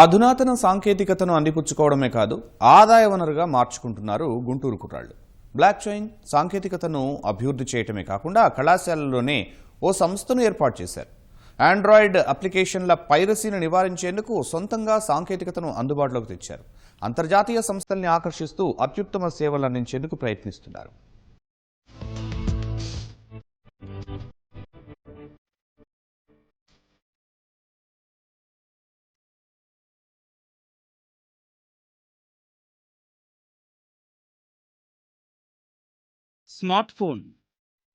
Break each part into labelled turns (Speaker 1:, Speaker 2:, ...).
Speaker 1: అధునాతన సాంకేతికతను అందిపుచ్చుకోవడమే కాదు ఆదాయ వనరుగా మార్చుకుంటున్నారు గుంటూరు కుర్రాళ్ళు. బ్లాక్ చైన్ సాంకేతికతను అభివృద్ధి చేయటమే కాకుండా కళాశాలలోనే ఓ సంస్థను ఏర్పాటు చేశారు. ఆండ్రాయిడ్ అప్లికేషన్ల పైరసీని నివారించేందుకు సొంతంగా సాంకేతికతను అందుబాటులోకి తెచ్చారు. అంతర్జాతీయ సంస్థల్ని ఆకర్షిస్తూ అత్యుత్తమ సేవలు అందించేందుకు ప్రయత్నిస్తున్నారు.
Speaker 2: స్మార్ట్ ఫోన్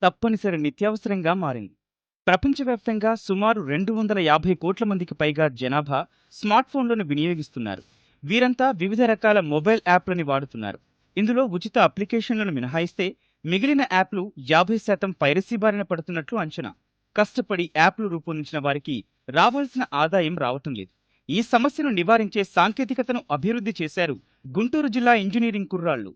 Speaker 2: తప్పనిసరి నిత్యావసరంగా మారింది. ప్రపంచవ్యాప్తంగా సుమారు రెండు వందల యాభై కోట్ల మందికి పైగా జనాభా స్మార్ట్ ఫోన్లను వినియోగిస్తున్నారు. వీరంతా వివిధ రకాల మొబైల్ యాప్లని వాడుతున్నారు. ఇందులో ఉచిత అప్లికేషన్లను మినహాయిస్తే మిగిలిన యాప్లు యాభై శాతం పైరసీ బారిన పడుతున్నట్లు అంచనా. కష్టపడి యాప్లు రూపొందించిన వారికి రావాల్సిన ఆదాయం రావటం లేదు. ఈ సమస్యను నివారించే సాంకేతికతను అభివృద్ధి చేశారు గుంటూరు జిల్లా ఇంజనీరింగ్ కుర్రాళ్ళు.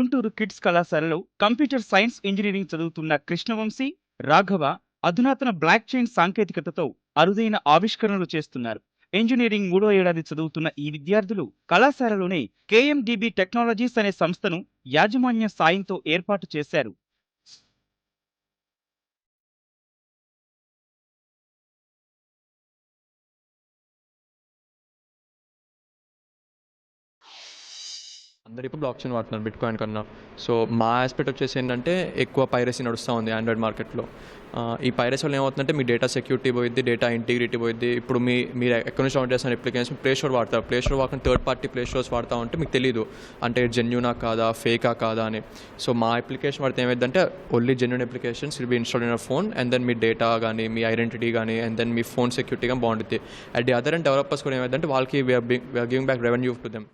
Speaker 2: గుంటూరు కిడ్స్ కళాశాలలో కంప్యూటర్ సైన్స్ ఇంజనీరింగ్ చదువుతున్న కృష్ణవంశీ రాఘవ అధునాతన బ్లాక్ చైన్ సాంకేతికతతో అరుదైన ఆవిష్కరణలు చేస్తున్నారు. ఇంజనీరింగ్ మూడో ఏడాది చదువుతున్న ఈ విద్యార్థులు కళాశాలలోనే కేఎండిబి టెక్నాలజీస్ అనే సంస్థను యాజమాన్య సాయంతో ఏర్పాటు చేశారు.
Speaker 3: అందరు ఇప్పుడు బ్లాక్ చైన్ వాడుతున్నారు బిట్ కాయిన్ కన్నా. సో మా ఆస్పెక్ట్ వచ్చేసి ఏంటంటే ఎక్కువ పైరసీ నడుస్తూ ఉంది ఆండ్రాయిడ్ మార్కెట్లో ఈ పైరసీ వల్ల ఏమవుతుందంటే మీ డేటా సెక్యూరిటీ పోయిద్ది డేటా ఇంటిగ్రిటీ పోయిద్ది. ఇప్పుడు మీ మీరు ఎక్కడి నుంచి డౌన్లోడ్ చేసిన అప్లికేషన్ ప్లే స్టోర్ వాడతారు. ప్లే స్టోర్ వాడుకుని థర్డ్ పార్టీ ప్లే స్టోర్స్ వాడుతూ ఉంటే మీకు తెలియదు అంటే జెన్యునా కాదా ఫేకా కాదా అని. సో మా అప్లికేషన్ వాడితే ఏమైందంటే only genuine applications will be install in phone and then me data కానీ మీ ఐడెంటిటీ కానీ అండ్ దెన్ మీ ఫోన్ సెక్యూరిటీ కానీ బాగుంటుంది at the other and developers కూడా ఏమైందంటే వాళ్ళకి we're giving back revenue to them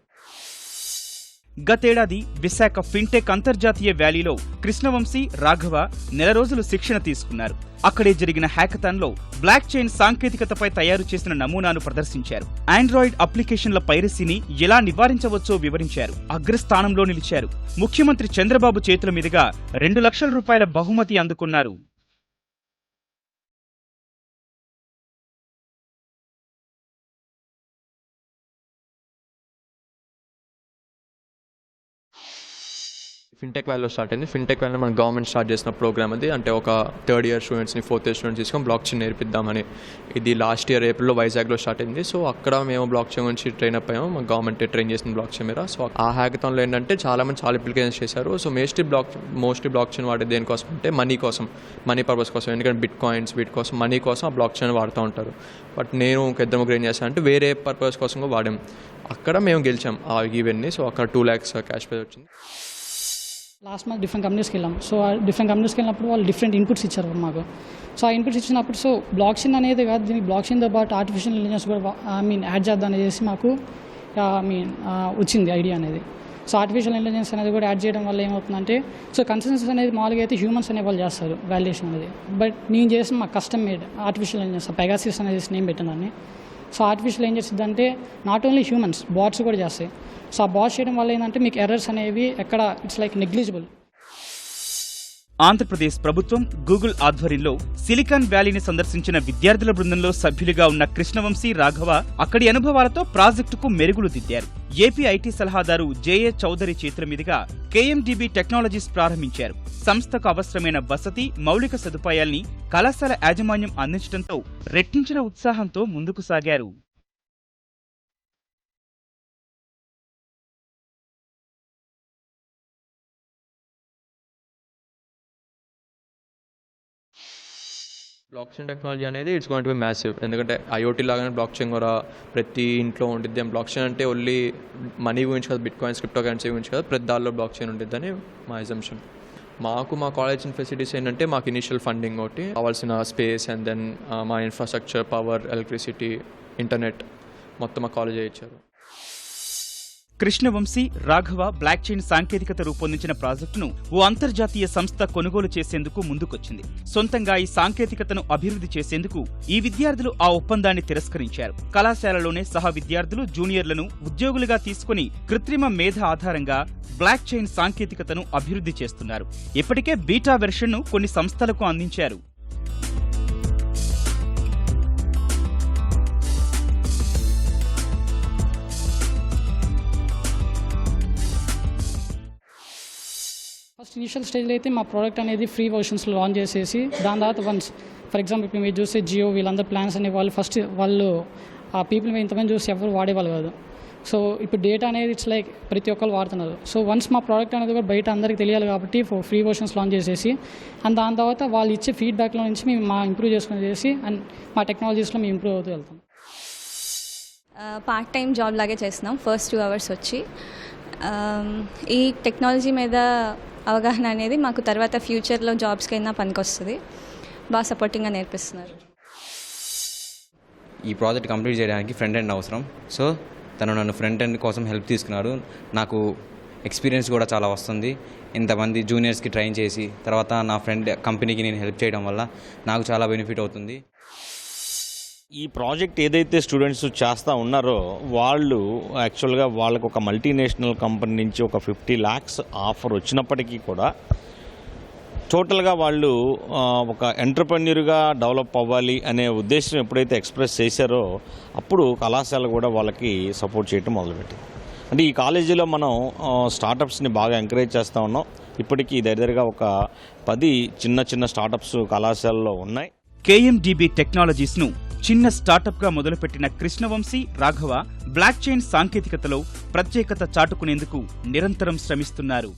Speaker 2: గతేడాది విశాఖ ఫిన్టెక్ అంతర్జాతీయ వ్యాలీలో కృష్ణవంశీ రాఘవ నెల రోజులు శిక్షణ తీసుకున్నారు. అక్కడే జరిగిన హ్యాకథాన్లో బ్లాక్ చైన్ సాంకేతికతపై తయారు చేసిన నమూనాను ప్రదర్శించారు. ఆండ్రాయిడ్ అప్లికేషన్ల పైరసీని ఎలా నివారించవచ్చో వివరించారు. అగ్రస్థానంలో నిలిచారు. ముఖ్యమంత్రి చంద్రబాబు చేతుల మీదుగా రెండు లక్షల రూపాయల బహుమతి అందుకున్నారు.
Speaker 3: ఫిన్టెక్ వ్యాలీలో స్టార్ట్ అయింది. ఫిన్టెక్ వ్యాలీలో మన గవర్నమెంట్ స్టార్ట్ చేసిన ప్రోగ్రామ్ అది. అంటే ఒక థర్డ్ ఇయర్ స్టూడెంట్స్ని ఫోర్త్ ఇయర్ స్టూడెంట్స్ తీసుకొని బ్లాక్ చైన్ నేర్పిద్దామని. ఇది లాస్ట్ ఇయర్ ఏప్రిల్లో వైజాగ్లో స్టార్ట్ అయింది. సో అక్కడ మేము బ్లాక్ చైన్ గురించి ట్రైన్ అప్ అయ్యాము. మా గవర్నమెంట్ ట్రైన్ చేసిన బ్లాక్ చైన్ మీద. సో ఆ హ్యాకథాన్లో ఏంటంటే చాలా మంది చాలా అప్లికేషన్స్ చేశారు. So mostly block mostly blockchain వాడేది దేనికోసం అంటే మనీ కోసం. మనీ పర్పస్ కోసం. ఎందుకంటే బిట్ కాయిన్స్ వీటి కోసం మనీ కోసం ఆ బ్లాక్ చైన్ వాడుతూ ఉంటారు. బట్ నేను ఒక ఇద్దరు ముగ్గురు ఏం చేశాను అంటే వేరే పర్పస్ కోసం కూడా వాడాం అక్కడ మేము గెలిచాం ఆ ఈవెంట్ని సో అక్కడ టూ ల్యాక్స్ క్యాష్ ప్రైజ్ వచ్చింది.
Speaker 4: లాస్ట్ మంత్ డిఫరెంట్ కంపెనీస్కి వెళ్ళాం. సో ఆ డిఫరెంట్ కంపెనీస్కి వెళ్ళినప్పుడు వాళ్ళు డిఫరెంట్ ఇన్పుట్స్ ఇచ్చారు మాకు. సో ఆ ఇన్పుట్స్ ఇచ్చినప్పుడు సో బ్లాక్ చైన్ అనేది కాదు దీనికి బ్లాక్ చైన్తో పాటు ఆర్టిఫిషియల్ ఇంటెలిజెన్స్ కూడా ఐ మీన్ యాడ్ చేద్దాం అనేసి మాకు ఐ మీన్ వచ్చింది ఐడియా అనేది. సో ఆర్టిఫిషియల్ ఇంటెలిజెన్స్ అనేది కూడా యాడ్ చేయడం వల్ల ఏమవుతుందంటే సో కన్సెన్సెస్ అనేది మామూలుగా అయితే హ్యూమన్స్ అనే వాళ్ళు చేస్తారు వాల్యుయేషన్ అనేది. బట్ నేను చేసిన మా custom made artificial intelligence Pegasus అనేది నేమ్ పెట్టిందాన్ని సో ఆర్టిఫిషియల్ ఏం చేస్తుందంటే నాట్ ఓన్లీ హ్యూమన్స్ బాట్స్ కూడా చేస్తాయి. సో ఆ బాట్స్ చేయడం వల్ల ఏంటంటే మీకు ఎర్రర్స్ అనేవి ఎక్కడ ఇట్స్ లైక్ నెగ్లిజిబుల్
Speaker 2: ఆంధ్రప్రదేశ్ ప్రభుత్వం గూగుల్ ఆధ్వర్యంలో సిలికాన్ వ్యాలీని సందర్శించిన విద్యార్థుల బృందంలో సభ్యులుగా ఉన్న కృష్ణవంశీ రాఘవ అక్కడి అనుభవాలతో ప్రాజెక్టుకు మెరుగులు దిద్దారు. ఏపీ ఐటీ సలహాదారు జేఏ చౌదరి చేతుల మీదుగా కేఎండిబి టెక్నాలజీస్ ప్రారంభించారు. సంస్థకు అవసరమైన వసతి మౌలిక సదుపాయాల్ని కళాశాల యాజమాన్యం అందించడంతో రెట్టించిన ఉత్సాహంతో ముందుకు సాగారు.
Speaker 3: బ్లాక్ చైన్ టెక్నాలజీ అనేది it's going to be massive ఎందుకంటే ఐఓటీ లాగానే బ్లాక్ చైన్ కూడా ప్రతి ఇంట్లో ఉంటుంది బ్లాక్ చైన్ అంటే ఓన్లీ మనీ గురించి కాదు బిట్ కాయిన్స్ క్రిప్టో కరెన్సీ గురించి కాదు ప్రతి దానిలో బ్లాక్ చైన్ ఉంటుందని మా ఎజంప్షన్ మాకు మా కాలేజ్ ఫెసిలిటీస్ ఏంటంటే మాకు ఇనిషియల్ ఫండింగ్ ఒకటి కావాల్సిన స్పేస్ అండ్ దెన్ మా ఇన్ఫ్రాస్ట్రక్చర్ పవర్ ఎలక్ట్రిసిటీ ఇంటర్నెట్ మొత్తం మా కాలేజ్ ఇచ్చారు.
Speaker 2: కృష్ణవంశీ రాఘవ బ్లాక్ చైన్ సాంకేతికత రూపొందించిన ప్రాజెక్టును ఓ అంతర్జాతీయ సంస్థ కొనుగోలు చేసేందుకు ముందుకొచ్చింది. సొంతంగా ఈ సాంకేతికతను అభివృద్ధి చేసేందుకు ఈ విద్యార్థులు ఆ ఒప్పందాన్ని తిరస్కరించారు. కళాశాలలోనే సహా విద్యార్థులు జూనియర్లను ఉద్యోగులుగా తీసుకుని కృత్రిమ మేధ ఆధారంగా బ్లాక్ చైన్ సాంకేతికతను అభివృద్ధి చేస్తున్నారు. ఇప్పటికే బీటా వెర్షన్ను కొన్ని సంస్థలకు అందించారు.
Speaker 4: ఇనిషియల్ స్టేజ్లో అయితే మా ప్రోడక్ట్ అనేది ఫ్రీ వర్షన్స్లో లాంచ్ చేసేసి దాని తర్వాత వన్స్ ఫర్ ఎగ్జాంపుల్ ఇప్పుడు మీరు చూస్తే జియో వీళ్ళందరూ ప్లాన్స్ అనే వాళ్ళు ఫస్ట్ వాళ్ళు ఆ పీపుల్ మీద ఇంతమంది చూసి ఎవరు వాడేవాళ్ళు కాదు. సో ఇప్పుడు డేటా అనేది ఇట్స్ లైక్ ప్రతి ఒక్కరు వాడుతున్నారు. సో వన్స్ మా ప్రోడక్ట్ అనేది కూడా బయట అందరికీ తెలియాలి కాబట్టి ఫ్రీ వర్షన్స్ లాంచ్ చేసేసి అండ్ దాని తర్వాత వాళ్ళు ఇచ్చే ఫీడ్బ్యాక్లో నుంచి మేము మా ఇంప్రూవ్ చేసుకుని చేసి అండ్ మా టెక్నాలజీస్లో మేము ఇంప్రూవ్ అవుతూ వెళ్తాం.
Speaker 5: పార్ట్ టైం జాబ్ లాగే చేస్తున్నాం ఫస్ట్ టూ అవర్స్ వచ్చి. ఈ టెక్నాలజీ మీద అవగాహన అనేది మాకు తర్వాత ఫ్యూచర్లో జాబ్స్కి అయినా పనికొస్తుంది. బాగా సపోర్టింగ్గా నేర్పిస్తున్నారు.
Speaker 6: ఈ ప్రాజెక్ట్ కంప్లీట్ చేయడానికి ఫ్రంట్ ఎండ్ అవసరం. సో తను నన్ను ఫ్రంట్ ఎండ్ కోసం హెల్ప్ తీసుకున్నాడు. నాకు ఎక్స్పీరియన్స్ కూడా చాలా వస్తుంది. ఇంతమంది జూనియర్స్కి ట్రైన్ చేసి తర్వాత నా ఫ్రెండ్ కంపెనీకి నేను హెల్ప్ చేయడం వల్ల నాకు చాలా బెనిఫిట్ అవుతుంది.
Speaker 7: ఈ ప్రాజెక్ట్ ఏదైతే స్టూడెంట్స్ చేస్తూ ఉన్నారో వాళ్ళు యాక్చువల్గా వాళ్ళకు ఒక మల్టీనేషనల్ కంపెనీ నుంచి ఒక ఫిఫ్టీ ల్యాక్స్ ఆఫర్ వచ్చినప్పటికీ కూడా టోటల్గా వాళ్ళు ఒక ఎంటర్ప్రెన్యూర్గా డెవలప్ అవ్వాలి అనే ఉద్దేశం ఎప్పుడైతే ఎక్స్ప్రెస్ చేశారో అప్పుడు కళాశాల కూడా వాళ్ళకి సపోర్ట్ చేయటం మొదలుపెట్టింది. అంటే ఈ కాలేజీలో మనం స్టార్టప్స్ని బాగా ఎంకరేజ్ చేస్తూ ఉన్నాం. ఇప్పటికీ దగ్గరగా ఒక పది చిన్న చిన్న స్టార్టప్స్ కళాశాలలో ఉన్నాయి.
Speaker 2: కేఎండిబి టెక్నాలజీస్ను చిన్న స్టార్టప్గా మొదలుపెట్టిన కృష్ణవంశీ రాఘవ బ్లాక్ చైన్ సాంకేతికతలో ప్రత్యేకత చాటుకునేందుకు నిరంతరం శ్రమిస్తున్నారు.